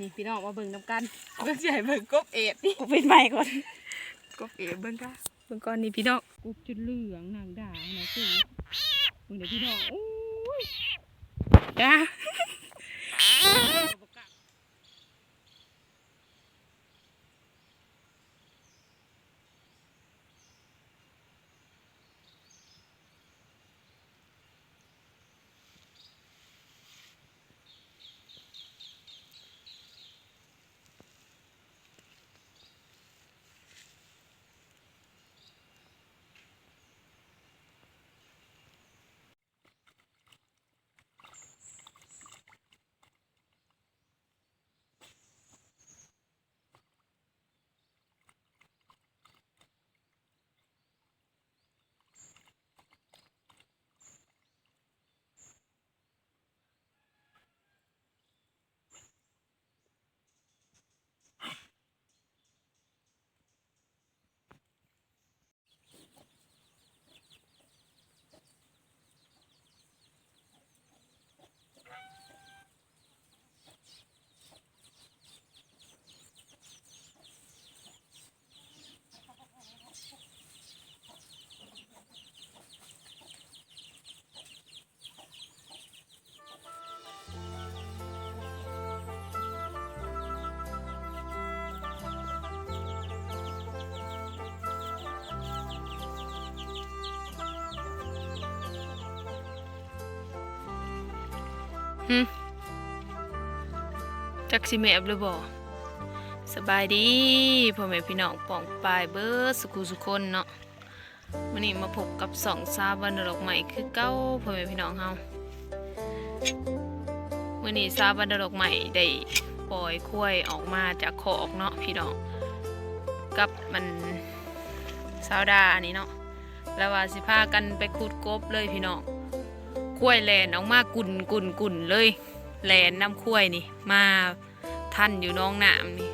นี่พี่น้องมาเบิ่งน้ำกันเบิ่งสิให้เบิ่งกบเอ็ดนี่กูปิดไม้ก่อนกบเอ็ดเบิ่งค่ะเบิ่งก่อนนี่พี่น้องกบจุดเหลืองนางด่างนะสิเบิ่งเดี๋ยวพี่น้องโอ้ยจ้า จักสิแม่บหรือบ่สบายดีพ่อแม่พี่น้องป่องปายเบิร์ดสุขุสุคนเนาะวันนี้มาพบกับสองซาบันดอกใหม่คือเก้าพ่อแม่พี่น้องเฮาวันนี้ซาบันดอกใหม่ได้ปล่อยคุ้ยออกมาจากคอกเนาะพี่น้องกับมันซาวดาอันนี้เนาะแล้วว่าสิพากันไปขุดกบเลยพี่น้อง คุ้ยแลนออกมากุ่นกุ่นกุ่นเลยแลนน้ำคุ้ยนี่ มาท่านอยู่น้องน้ำนี่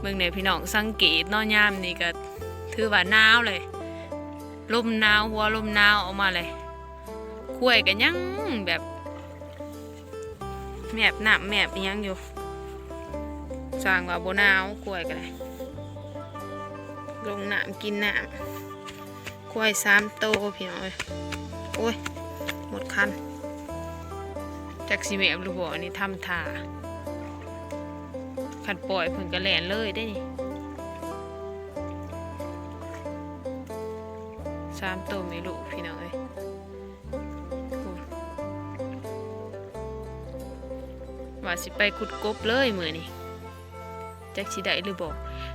เมืองไหนพี่น้องสังเกตเนอยามนี่ก็ถือว่าหนาวเลยลมหนาวหัวลมหนาวออกมาเลยคุ้ยกันยังแบบแมบหนับแมบยังอยู่สร้างว่าโบหนาวคุ้ยกันเลยลงน้ำกินน้ำคุ้ยสามโตพี่น้องเอ้ย โอ้ย หมดคันจักสิแม่หรือบ่นี่ทำท่าขัดปล่อยเพิ่นก็แลนเลยได้นี่สามตัวไม่รู้พี่น้องเอ้ยว่าสิไปขุดกบเลยมือนี้จักสิได้หรือบ่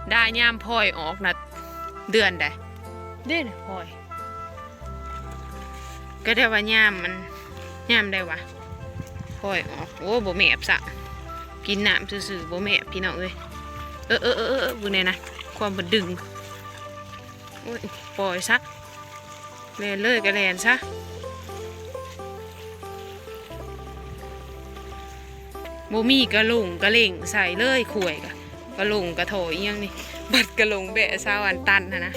ได้ยามพลอยออกนะเดือนใดเด้นพลอย ก็ได้ว่ายามมันยามได้วะปล่อยออกโอ้บ่แมบสะกินน้ำซื่อๆบ่แมบพี่น้องเอ้ยเออเออเออเออบุเนี่ยนะความบดดึงโอ้ยปล่อยซะแลนเลยก็แลนซะบ่มีกระหลงกระเหล่งใส่เลยข่วยกะกระหลงกระโถอยอิหยังนี่บัดกระหลงแบะซาวันตันนะนะ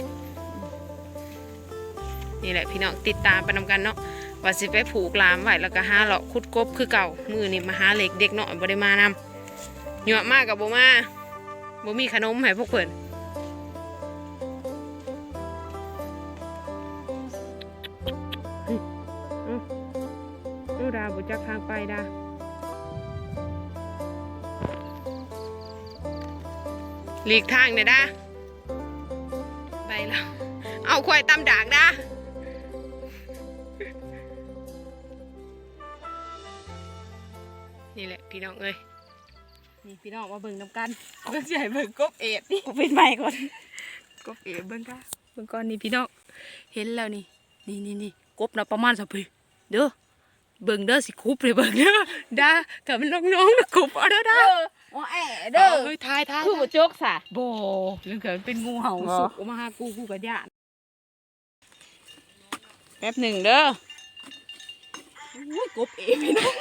นี่แหละพี่น้องติดตามไปนำกันเนาะว่าสิไปผูกลามไว้แล้วก็หาเลาะคุดกบคือเก่ามือนี่มาหาเหล็กเด็กเนาะบ่ได้มานำเหยอะมากกับบ่มาบ่มีขนมให้พวกเพิ่นอื้ออื้ออื้อดาบ่จักทางไปดาหลีกทางเนี่ยดาไปแล้วเอาควายตำดากดา นี่แหละพี่น้องเอ้ยนี่พี่น้องมาเบิ่งน้ำกันเบิ่งสิให้เบิ่งกบเอ็ดนี่กูปิดไม้ก่อนกบเอ็ดเบิ่งค่ะเบิ่งก่อนนี่พี่น้องเห็นแล้วนี่นี่นี่นี่กบน่ะประมาณสักปีเด้อเบิ่งเด้อสิคุบเลยเบิ่งเด้อด้าถ้ามันน้องๆนะคุบเอาเด้อด้าโอ้แอะเด้อเฮ้ยทายทายคือบ่จกซะบ่หรือเกิดเป็นงูเห่าบ่สุกออกมาหากูกูก็ย่านแป๊บหนึ่งเด้อโอ้ยกบเอ็ดพี่น้อง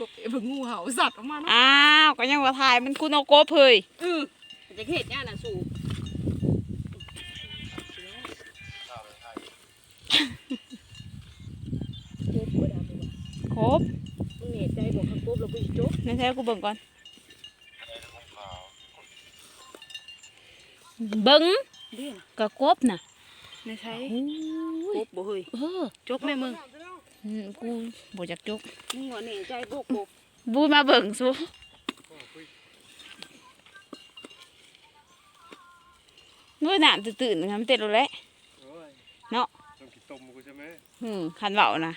กบเอ็ดเบิ่งงูเห่าสัตว์ออกมาเนาะอ้าวก็ยังว่าถ่ายมันคุณเอากบเฮ้ยเออจะเฮ็ดย่านน่ะสูบครบมึงเห็นใจบอกข้างกบเราไปจกในแท้กูเบิ่งก่อน เบิ่งดิกะกบน่ะในใช้โอ้กยบบ่เฮ้ยเออจกแม่มึง กูบ่อยากจกมึงว่านี่ใจกบกบบูมาเบิ่งซูนู้นน่ะตื่นๆนะมันเต็ดแล้วแหละโอ้ยเนาะต้องกินต้มกูใช่ไหมอืมคันเว้านะ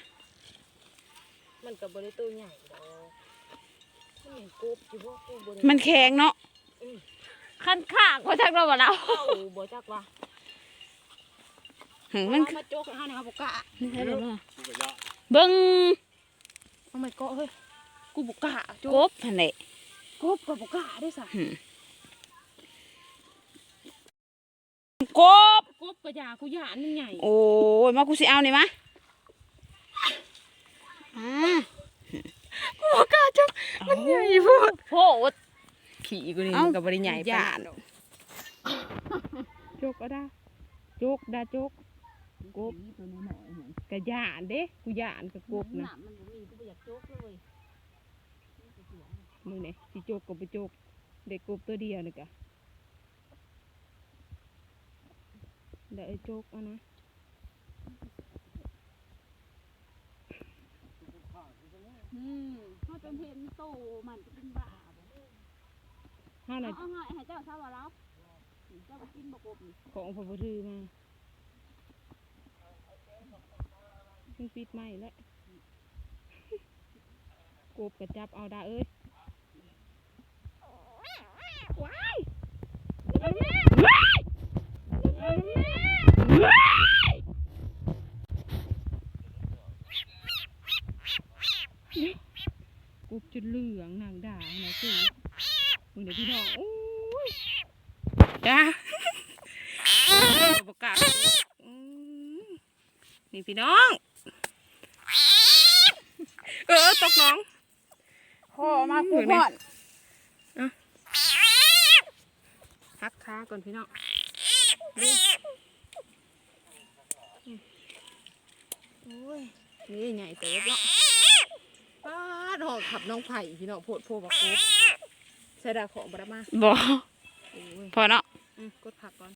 มันก็บ่ได้ตัวใหญ่ดอกมันเป็นกบสิบ่กูบ่ได้มันแข็งเนาะอืมคันข้างก็จักเราบ่เราเอ้าบ่จักว่าหึมัมันนมาจกให้เฮานี่เฮาบ่กล้านี่ใช่บ่เนาะกูก็ยะ เบิ่งเอาไม่ก็เฮ้ยกูบ่กล้าจกกบหั่นแหละกบก็บ่กล้าได้ซะหึกบกบก็ยากูย่านมันใหญ่โอ้ยมากูสิเอานี่มะอ่ากูบ่กล้าจกมันใหญ่โพดโพดขี่กูนี่เอ้ามันก็บ่ได้ใหญ่ย่าปานนจกก็ได้จกได้จก กบก็ย่านเด้กูย่านกับกบนะมันบ่มีกูบ่อยากจกเลยมือเนี่ยสิโจกก็ไปโจกเด็กกบตัวเดียวนี่กะเดี๋ยวไอ้โจกเอะนะอืมเขาจนเห็นโตมันจะเป็นบ้าบ่ห้าเอาน่ะเอาให้ให้เจ้าซะว่าเราเจ้าบ่กินบ่กบนี่ของพระพุทธอมา เพิ่งปิดไม่แล้วกบกระจับเอาด้เอ้ยว้ายเอาแม่เอาแม่กบจนเหลืองนางด่านะคือมึงเดี๋ยวพี่น้องโอ้ยจ้าบกล้านี่พี่น้อง เออตกน้องพ่อมากูเหมือนไหมพ่อนพักขาก่อนพี่น้องโอ้ยนี่ใหญ่เติบเนาะป้าดหอกขับน้องไผ่พี่น้องโพดโพบักโคบใส่ดาของบดมาบ่โอ้ยพอเนาะอืมกดผักก่อน